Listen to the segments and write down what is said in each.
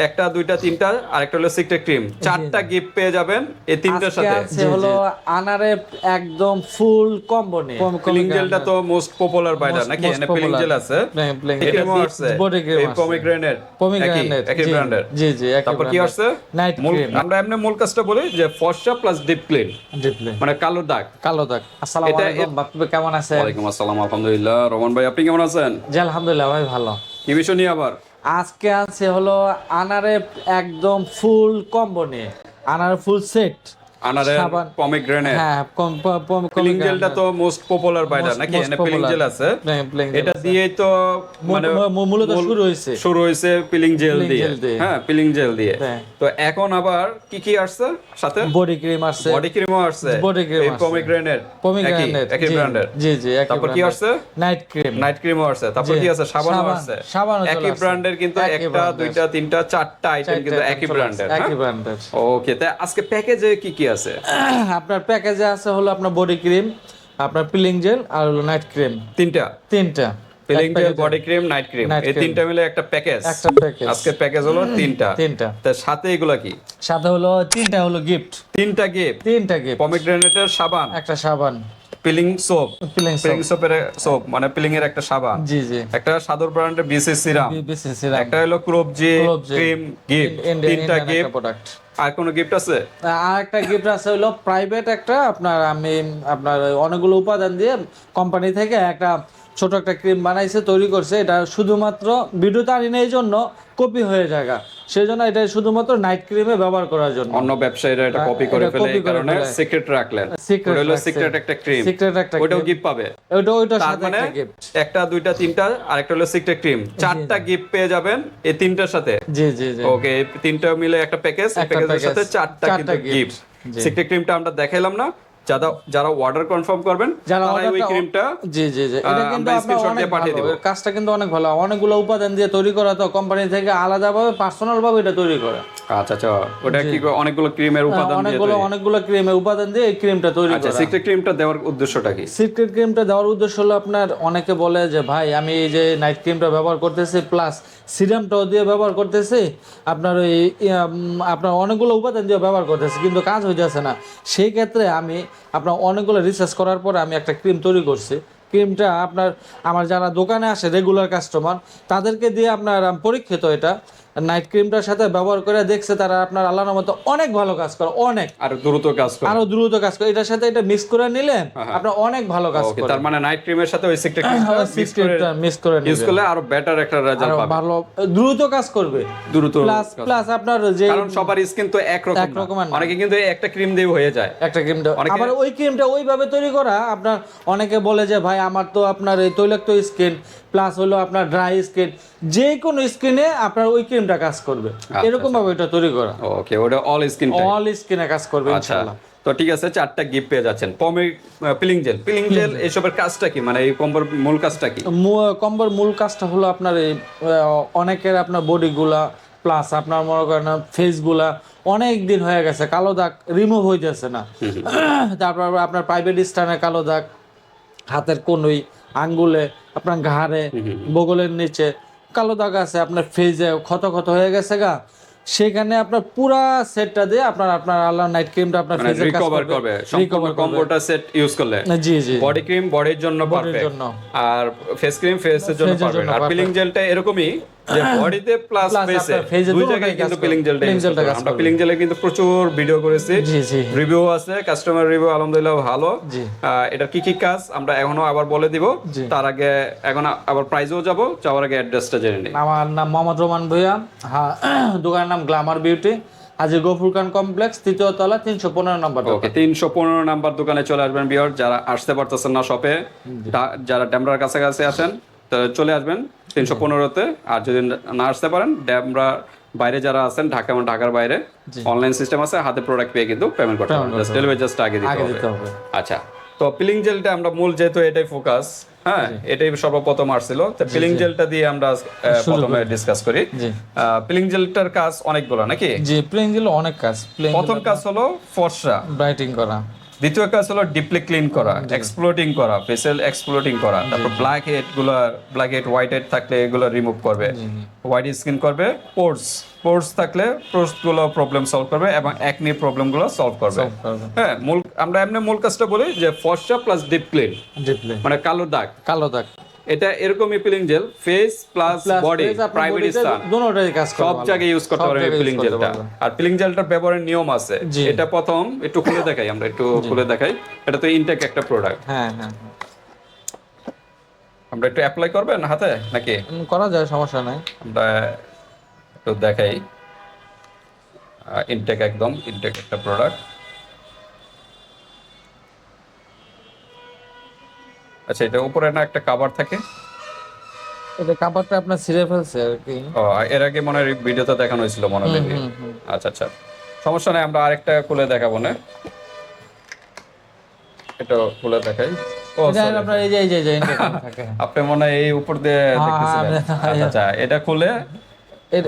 একটা দুইটা তিনটা আর একটা হলো সিক্রেট ক্রিম চারটা গিফট পেয়ে যাবেন এই তিনটার সাথে। আছে হলো আনারে একদম ফুল কম্বো নিয়ে। পিলিং জেলটা তো মোস্ট পপুলার বাইটা নাকি? এখানে পিলিং জেল আছে। ক্রিমও আছে। এই আছে। পমিগ্রেনেট একই জি, ব্র্যান্ডের জি, জি, তারপর কি। আসছে? Night মূল আমরা এমনি মূল কাজটা বলি যে ফর্সা প্লাস ডিপ ক্লিন ডিপলি মানে কালো দাগ। কালো দাগ। আসসালামু এটা- আলাইকুম বাপ্পি কেমন আছেন? ওয়ালাইকুম আসসালাম আলহামদুলিল্লাহ। রহমান ভাই আপনি কেমন আছেন? জি আলহামদুলিল্লাহ ভাই ভালো। কি বিষয় নিয়ে আবার? আজকে আছে হলো আনারে একদম ফুল কম্বো নিয়ে। আনারে ফুল সেট পমিগ্রেনেট হ্যাঁ কম কম পিলিং জেলটা তো মোস্ট পপুলার বাইটা নাকি? most পিলিং জেল আছে। Plain- plain gel এটা দিয়েই তো মানে মূল- মূল- মূলত শুরু হয়েছে। শুরু হয়েছে পিলিং জেল দিয়ে। হ্যাঁ পিলিং জেল দিয়ে। হ্যাঁ। তো এখন আবার কি কি আসছে সাথে? বডি ক্রিম আসছে। বডি ক্রিমও আসছে। পমিগ্রেনেট পমিগ্রানেট একই ব্র্যান্ডের জি জি তারপর কি। আসছে? নাইট ক্রিম নাইট ক্রিমও আসছে। তারপর কি আছে সাবানও সাবান, আসছে। সাবানও একই ব্র্যান্ডের কিন্তু একটা দুইটা তিনটা চারটা আইটেম কিন্তু একই ব্র্যান্ডের? একই ব্র্যান্ডের ওকে তাই আজকে প্যাকেজে কি কি আছে? আপনার প্যাকেজে আছে হলো আপনার বডি ক্রিম আপনার পিলিং জেল আর হলো নাইট ক্রিম তিনটা। তিনটা। Peeling gel body cream night cream এই তিনটা মিলে একটা প্যাকেজ একটা প্যাকেজ আজকে প্যাকেজ হলো তিনটা। তিনটা। তার সাথে এগুলা কি? সাথে হলো তিনটা হলো গিফট তিনটা গিফট তিনটা গিফট পমিগ্রেনেটের সাবান। একটা সাবান। পিলিং সোপ পিলিং সোপের সোপ মানে পিলিং এর একটা সাবান। জি জি। একটা সাদর ব্র্যান্ডের বিসিস সিরাম বিসিস একটা হলো ক্রোবজি Crobji। ক্রিম গিফট তিনটা গিফট প্রোডাক্ট আর কোনো গিফট আছে? আর একটা গিফট আছে হলো প্রাইভেট একটা, আপনার আমি, আপনার অনেকগুলো উপাদান দিয়ে কোম্পানি থেকে একটা ছোট একটা ক্রিম বানাইছে তৈরি করছে। এটা শুধুমাত্র ভিডিওতে আনি না এই জন্য কপি হয়ে জায়গা। সেই জন্য এটা শুধুমাত্র নাইট ক্রিমে ব্যবহার করার জন্য। অন্য ব্যবসায়ীরা এটা কপি করে ফেলে এই কারণে সিক্রেট রাখলেন। ওটা হলো সিক্রেট একটা ক্রিম সিক্রেট একটা ওটাও গিফট পাবে। ওইটার তার সাথে মানে একটা গিফট একটা দুইটা তিনটা আর একটা হলো সিক্রেট ক্রিম চারটা গিফট পেয়ে যাবেন এই তিনটার সাথে। জি জি জি। ওকে তিনটা মিলে একটা প্যাকেজ প্যাকেজের সাথে চারটা কিন্তু গিফট। সিক্রেট ক্রিমটা আমরা দেখাইলাম না। যারা যারা অর্ডার কনফার্ম করবেন যারা ওই ক্রিমটা জি জি জি। এটা কিন্তু অনেক দিয়ে পাঠিয়ে ভালো। কাজটা কিন্তু অনেক ভালো। অনেকগুলো উপাদান দিয়ে তৈরি করা তো কোম্পানি থেকে আলাদাভাবে পার্সোনাল ভাবে এটা তৈরি করে। আচ্ছা আচ্ছা। ওটা কি অনেকগুলো ক্রিমের উপাদান দিয়ে অনেকগুলো অনেকগুলো ক্রিমে উপাদান দিয়ে এই ক্রিমটা তৈরি আচ্ছা করা। সিক্রেট ক্রিমটা দেওয়ার উদ্দেশ্যটা কি? সিক্রেট ক্রিমটা দেওয়ার উদ্দেশ্য হলো আপনার অনেকে বলে যে ভাই আমি এই যে নাইট ক্রিমটা ব্যবহার করতেছি প্লাস সিরামটাও দিয়ে ব্যবহার করতেছি আপনার ওই আপনার অনেকগুলো উপাদান দিয়ে ব্যবহার করতেছি কিন্তু কাজ হয়ে যাচ্ছে না। সেই ক্ষেত্রে আমি আপনার অনেকগুলো রিসার্চ করার পরে আমি একটা ক্রিম তৈরি করছি। ক্রিমটা আপনার, আমার যারা দোকানে আসে রেগুলার কাস্টমার তাদেরকে দিয়ে আপনার পরীক্ষিত এটা। নাইট ক্রিমটার সাথে ব্যবহার করে দেখছে তারা আপনার আল্লাহর মতো অনেক ভালো কাজ করে অনেক। আর দ্রুত কাজ করে। আরও দ্রুত কাজ করে। এটার সাথে এটা মিক্স করে নিলে আপনার অনেক ভালো কাজ করে। তার মানে নাইট ক্রিমের সাথে ওই সিক্রেটটা মিক্স করে ইউজ করলে আরও বেটার একটা রেজাল্ট পাবে। ভালো দ্রুত কাজ করবে। দ্রুত প্লাস প্লাস আপনার যে কারণ সবার স্কিন তো এক রকম এক রকম না। অনেকে কিন্তু একটা ক্রিম দিয়ে হয়ে যায়। একটা ক্রিমটা অনেকে- আবার ওই ক্রিমটা ওইভাবে তৈরি করা আপনার অনেকে বলে যে ভাই আমার তো আপনার এই তৈলাক্ত স্কিন প্লাস হলো আপনার ড্রাই স্কিন যে কোনো স্কিনে আপনার ওই ক্রিমটা কাজ করবে। আচ্ছা, এরকম ভাবে এটা তৈরি করা। ওকে ওটা অল স্কিন অল স্কিনে কাজ করবে আচ্ছা ইনশাআল্লাহ। তো ঠিক আছে চারটা গিফট পেয়ে যাচ্ছেন। পমি পিলিং জেল পিলিং জেল এসবের কাজটা কি? মানে এই কম্বোর মূল কাজটা কি? কম্বোর মূল কাজটা হলো আপনার এই অনেকের আপনার বডিগুলা প্লাস আপনার মনে করেন ফেসগুলা অনেক দিন হয়ে গেছে কালো দাগ রিমুভ হয়ে যাচ্ছে না। তারপর আপনার প্রাইভেট স্থানে কালো দাগ হাতের কনুই আঙ্গুলে আপনার ঘাড়ে বগলের নিচে কালো দাগ আছে আপনার ফেজে ক্ষত ক্ষত হয়ে গেছে গা। সেখানে আপনার পুরা সেটটা দিয়ে আপনার আপনার আল্লাহ নাইট ক্রিমটা আপনার ফেজে কাজ রিকভার করবে। সম্পূর্ণ কম্বোটা সেট ইউজ করলে। জি জি। বডি ক্রিম বডির জন্য পারফেক্ট। আর ফেস ক্রিম ফেসের জন্য পারফেক্ট আর পিলিং জেলটা এরকমই। যে বডিতে প্লাস ফেসে দুই জায়গায় কিন্তু পিলিং জেলটা আমরা পিলিং জেলে কিন্তু প্রচুর ভিডিও করেছি। রিভিউ আছে কাস্টমার রিভিউ আলহামদুলিল্লাহ ভালো। এটার কি কি কাজ? আমরা এখনও আবার বলে দিব। তার আগে এখন আবার প্রাইজেও যাব। যাওয়ার আগে অ্যাড্রেসটা জেনে নিই। আমার নাম মোহাম্মদ রহমান ভুইয়া। হ্যাঁ দোকানের নাম glamour beauty Haji Gafur Khan complex তৃতীয় তলা তিনশো পনেরো নম্বর ওকে তিনশো পনেরো নাম্বার দোকানে চলে আসবেন বিয়র যারা আসতে পারতেছেন না শপে যারা ড্যামরার কাছাকাছি আছেন তারা চলে আসবেন তিনশো পনেরোতে। আর যদি না আসতে পারেন ড্যামরা বাইরে যারা আছেন ঢাকা এবং ঢাকার বাইরে অনলাইন সিস্টেম আছে হাতে প্রোডাক্ট পেয়ে কিন্তু পেমেন্ট করতে পারেন জাস্ট ডেলিভারি জাস্ট আগে দিতে হবে। আচ্ছা তো পিলিং জেলটা আমরা মূল যেহেতু এটাই ফোকাস হ্যাঁ এটাই সর্বপ্রথম আসছিল। তো পিলিং জেলটা দিয়ে আমরা প্রথমে ডিসকাস করি। পিলিং জেলটার কাজ অনেকগুলো নাকি? জি প্লেন গেলে অনেক কাজ। প্রথম কাজ হলো ফর্সা। ব্রাইটিং করা। দ্বিতীয় কাজ হলো ডিপলি ক্লিন করা এক্সপ্লোটিং করা ফেসিয়াল এক্সপ্লোটিং করা। তারপর ব্ল্যাক হেডগুলো ব্ল্যাক হেড হোয়াইট হেড থাকলে এগুলো রিমুভ করবে। হোয়াইট স্কিন করবে পোর্স পোর্স থাকলে পোর্সগুলো প্রবলেম সলভ করবে এবং একনি প্রবলেমগুলো সলভ করবে। হ্যাঁ মূল আমরা এমনি মূল কাজটা বলি যে ফর্সা প্লাস ডিপ ক্লিন মানে কালো দাগ। কালো দাগ। এটা এরকমই peeling gel face plus body private স্থান দুটোটাই কাজ করে সব জায়গায় ইউজ করতে পারবে জায়গায় পিলিং use করতে জেলটা আর পিলিং জেলটার ব্যবহারের নিয়ম আছে। এটা প্রথম একটু খুলে দেখাই আমরা একটু খুলে দেখাই। এটা তো ইনটেক একটা প্রোডাক্ট হ্যাঁ হ্যাঁ হ্যাঁ। আমরা একটু অ্যাপ্লাই করবেন হাতে নাকি? করা যায় সমস্যা নাই। আমরা একটু দেখাই। ইনটেক একদম ইনটেক একটা প্রোডাক্ট আচ্ছা এটা উপরে না একটা কাভার থাকে? এটা কাপড়টা আপনার ছিঁড়ে ফেলছে আর কি। ও এর আগে মনে হয় ভিডিওতে দেখানো হয়েছিল মনে হয় আচ্ছা আচ্ছা। সমস্যা নাই আমরা আরেকটা খুলে দেখাবো না? এটা খুলে দেখাই। ও এটা আপনার এই যে এই যে এই থাকে। আপনি মনে হয় এই উপর দিয়ে হ্যাঁ, দেখতেছিলেন। হ্যাঁ, আচ্ছা আচ্ছা এটা খুলে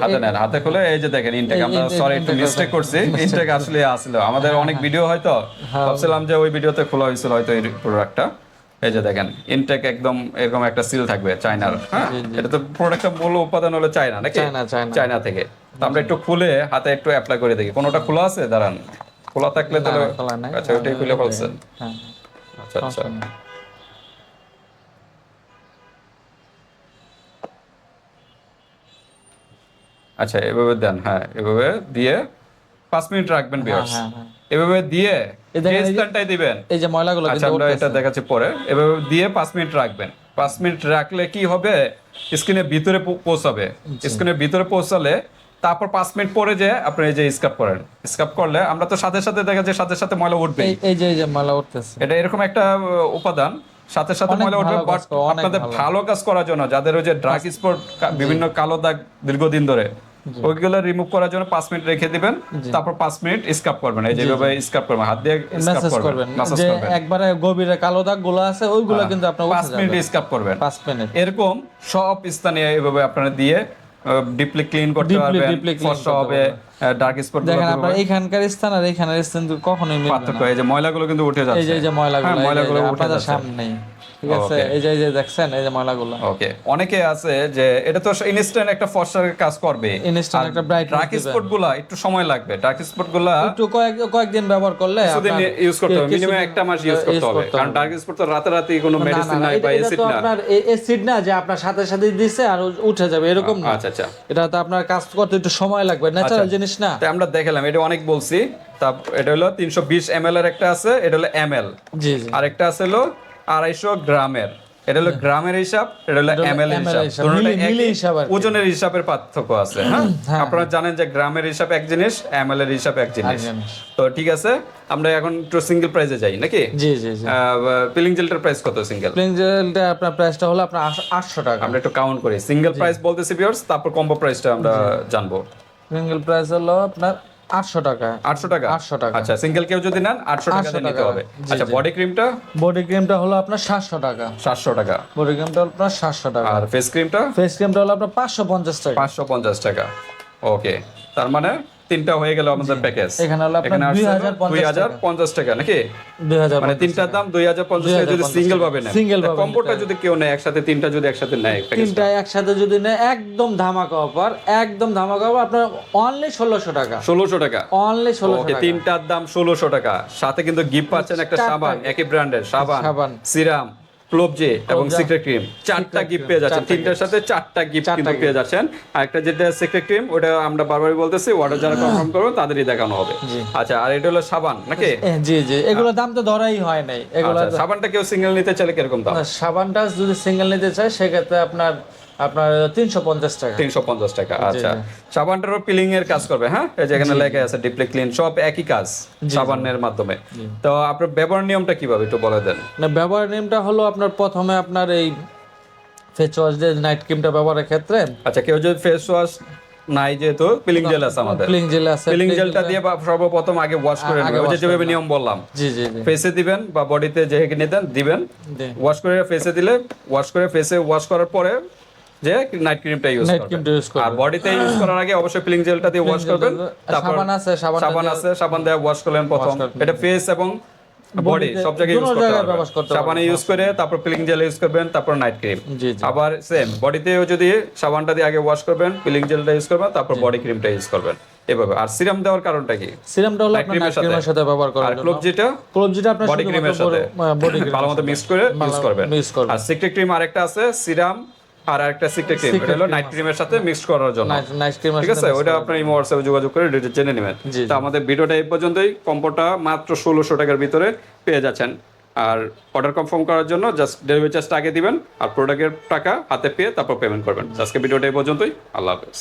হাতে নেন হাতে খুলে এই যে দেখেন ইনটেক আমরা সরি একটু মিস্টেক করছি। ইনটেক আসলে আসলো। আমাদের অনেক ভিডিও হয়তো হ্যাঁ। ভাবছিলাম যে ওই ভিডিওতে খোলা হয়েছিল হয়তো এই প্রোডাক্টটা এই যে দেখেন ইনটেক একদম এরকম একটা সিল থাকবে চায়নার হ্যাঁ? এটা তো প্রোডাক্টের মূল উপাদান হলো চায়না নাকি? China, China. চায়না থেকে। তো আমরা একটু খুলে হাতে একটু অ্যাপ্লাই করে দেখি। কোনোটা খোলা আছে? দাঁড়ান। খোলা থাকলে তাহলে। আচ্ছা ওটাই খুলে ফেলছেন হ্যাঁ। আচ্ছা আচ্ছা। আচ্ছা এভাবে দেন হ্যাঁ এভাবে দিয়ে পাঁচ মিনিট রাখবেন বিয়ার্স হ্যাঁ। এভাবে দিয়ে এই যে দেখেন এই যে- স্থানটাই দিবেন। এই যে ময়লাগুলো আচ্ছা আমরা এটা দেখাচ্ছি পরে। এভাবে দিয়ে পাঁচ মিনিট রাখবেন। পাঁচ মিনিট রাখলে কি হবে? ভিতরে পৌঁছাবে। স্ক্রিনের ভিতরে পৌঁছালে তারপর পাঁচ মিনিট পরে যে আপনি এই যে স্কাপ করেন। স্কাপ করলে আমরা তো সাথে সাথে দেখা যায় সাথে সাথে ময়লা উঠবে এই যে এই যে ময়লা উঠতেছে। এটা এরকম একটা উপাদান। সাথে সাথে ময়লা উঠবে বাট আপনাদের ভালো। ভালো কাজ করার জন্য যাদের ওই যে ড্রাগ স্পট বিভিন্ন কালো দাগ দীর্ঘদিন ধরে ওইগুলো রিমুভ করার জন্য পাঁচ মিনিট রেখে দিবেন তারপর পাঁচ মিনিট স্কাপ করবেন। এই যেভাবে স্কাপ করবেন হাত দিয়ে মেসেজ করবেন যে একবারে গভীরে কালো দাগগুলো আছে ওইগুলো কিন্তু আপনার পাঁচ মিনিট স্কাপ করবেন। পাঁচ মিনিট এরকম সব স্থানে এইভাবে আপনারা দিয়ে ডিপলি ক্লিন করতে পারবেন। clean ফর্সা করতে হবে ডার্ক স্পট দেখেন আপনার এইখানকার স্থান আর এইখানের স্থান কখনোই মিলবে না। পার্থক্য এই যে ময়লাগুলো কিন্তু উঠে যাচ্ছে। এই যে ময়লাগুলো হ্যাঁ, ময়লাগুলো উঠে যাচ্ছে। সামনেই। ঠিক আছে? এই যে এই যে দেখছেন এই যে ময়লাগুলো। ওকে অনেকে আছে যে এটা তো ইনস্ট্যান্ট একটা ফর্সার কাজ করবে। Instant একটা brightness ডার্ক স্পটগুলা একটু সময় লাগবে। ডার্ক স্পটগুলা একটু কয়েক কয়েকদিন ব্যবহার করলে কিছুদিন আপনার- ইউজ করতে হবে। মিনিমাম একটা মাস ইউজ করতে হবে। কারণ ডার্ক স্পট তো রাতে রাতে কোনো না, মেডিসিন না, না, নাই বা এটা না। আপনার না যে আপনার সাথে সাথে দিছে আর উঠে যাবে এরকম না। আচ্ছা আচ্ছা। এটা তো আপনার কাজ করতে একটু সময় লাগবে। ন্যাচারাল জিনিস না। তাই আমরা দেখালাম এটা অনেক বলছি। তা এটা হলো তিনশো বিশ এম এর একটা আছে এটা হলো এম এল জি জি। আরেকটা আছে হলো আড়াইশো গ্রামের। এটা হলো গ্রামের হিসাব এটা হলো এম এল ML হিসাব। হিসাব। ওজনের হিসাবের পার্থক্য আছে হ্যাঁ? আপনারা জানেন যে গ্রামের হিসাব এক জিনিস এম এল এর হিসাব এক জিনিস। তো ঠিক আছে আমরা এখন একটু সিঙ্গেল প্রাইসে যাই নাকি? জি জি জি। পিলিং জেলটার প্রাইস কত সিঙ্গেল প্লেন জেলটা আপনার প্রাইসটা হলো আপনার আটশো টাকা। আমরা একটু কাউন্ট করি। সিঙ্গেল প্রাইস বলতেছি ভিউয়ার্স তারপর কম্বো প্রাইসটা আমরা জানব। সিঙ্গেল প্রাইস হলো আপনার আটশো টাকা। আটশো টাকা? 800 টাকা। আচ্ছা সিঙ্গেল কেউ যদি নেন আটশো টাকা নিতে। হবে। আচ্ছা বডি ক্রিমটা বডি ক্রিমটা হলো আপনার সাতশো টাকা। সাতশো টাকা। বডি ক্রিমটা হলো আপনার সাতশো টাকা। আর ফেস ক্রিমটা ফেস ক্রিমটা হলো আপনার পাঁচশো পঞ্চাশ টাকা। পাঁচশো পঞ্চাশ টাকা। ওকে তার মানে তিনটা হয়ে গেল আমাদের প্যাকেজ এখানে হলো আপনার এখানে আসছে 2050 দুই হাজার পঞ্চাশ টাকা। নাকি? দুই হাজার মানে তিনটার দাম দুই হাজার পঞ্চাশ টাকা যদি সিঙ্গেল ভাবে নেয়। Single ভাবে কম্বোটা যদি কেউ নেয় একসাথে তিনটা যদি একসাথে নেয় প্যাকেজ তিনটা একসাথে যদি নেয় একদম ধামাকা অফার একদম ধামাকা অফার আপনার অনলি ষোলোশো টাকা। ষোলোশো টাকা। অনলি ষোলোশো ওকে টাকা। তিনটার দাম ষোলোশো টাকা। সাথে কিন্তু গিফট পাচ্ছেন একটা সাবান একই ব্র্যান্ডের সাবান। সাবান। সিরাম ক্লোবজে এবং সিক্রেট ক্রিম চারটা গিফট পেয়ে যাচ্ছেন। তিনটার সাথে চারটা গিফট কিন্তু পেয়ে যাচ্ছেন। আর একটা যেটা সিক্রেট ক্রিম ওটা আমরা বারবারই বলতেছি অর্ডার যারা কনফার্ম করবে তাদেরই দেখানো হবে। আচ্ছা আর এটা হলো সাবান নাকি? জি জি। এগুলোর দাম তো ধরাই হয় নাই। এগুলো আচ্ছা সাবানটা কেউ সিঙ্গেল নিতে চাইলে কীরকম দাম? সাবানটা যদি সিঙ্গেল নিতে চায় সেক্ষেত্রে আপনার আপনার তিনশো পঞ্চাশ টাকা। তিনশো পঞ্চাশ টাকা আচ্ছা। সাবানটারও পিলিং এর কাজ করবে হ্যাঁ? এই যে এখানে লেখা আছে ডিপলি ক্লিন সব একই কাজ সাবানের মাধ্যমে। তো আপনার ব্যবহার নিয়মটা কীভাবে একটু বলে দেন? না ব্যবহার নেমটা হলো আপনার প্রথমে আপনার এই ফেস ওয়াশ দিয়ে নাইট ক্রিমটা ব্যবহারের ক্ষেত্রে আচ্ছা কেউ যদি ফেস ওয়াশ নাই যেহেতু পিলিং জেল আছে আমাদের। ক্লিং জেল আছে পিলিং জেলটা দিয়ে সর্বপ্রথম আগে ওয়াশ করে নেবেন। ওই যেভাবে নিয়ম বললাম। জি জি জি। ফেসে দিবেন বা বডিতে যেখানে দেন দিবেন। ওয়াশ করে ফেসে দিলে ওয়াশ করে ফেসে ওয়াশ করার পরে যে নাইট ক্রিমটা ইউজ নাইট ক্রিমটা ইউজ করবে। আর বডিতে ইউজ করার আগে অবশ্যই জেলটা দিয়ে ওয়াশ করবেন। তারপর সাবান আছে, সাবান আছে সাবান দিয়ে ওয়াশ করলেন প্রথম। এটা ফেস এবং বডি সব জায়গায় ইউজ করতে সাবানে ইউজ করে তারপর পিলিং জেল ইউজ করবেন তারপর নাইট ক্রিম আবার সেম বডিতেও যদি সাবানটা দিয়ে আগে ওয়াশ করবেন পিলিং জেলটা ইউজ করবেন তারপর বডি ক্রিমটা ইউজ করবেন। এভাবে। আর সিরাম দেওয়ার কারণটা কি? সিরামটা হলো আপনার নাইট ক্রিমের সাথে। ব্যবহার আর করার যেটা ক্লোভ যেটা আপনার বডি ক্রিমের সাথে। বডি ক্রিম ভালো মতো মিক্স করে ইউজ করবেন। আর সিক্রেট ক্রিম আরেকটা আছে সিরাম আর আরেকটা সিক্রেট ক্রিম এটা হলো নাইট ক্রিমের সাথে মিক্স করার জন্য। নাইট ক্রিম ঠিক আছে? ওটা আপনার ইমো হোয়াটসঅ্যাপে যোগাযোগ করে ডিটেল জেনে নেবেন। তো আমাদের ভিডিওটা এই পর্যন্তই। কম্পোটা মাত্র ষোলোশো টাকার ভিতরে পেয়ে যাচ্ছেন। আর অর্ডার কনফার্ম করার জন্য জাস্ট ডেলিভারি চার্জটা আগে দিবেন। আর প্রোডাক্টের টাকা হাতে পেয়ে তারপর পেমেন্ট করবেন। আজকে ভিডিওটা এই পর্যন্তই। আল্লাহ হাফেজ।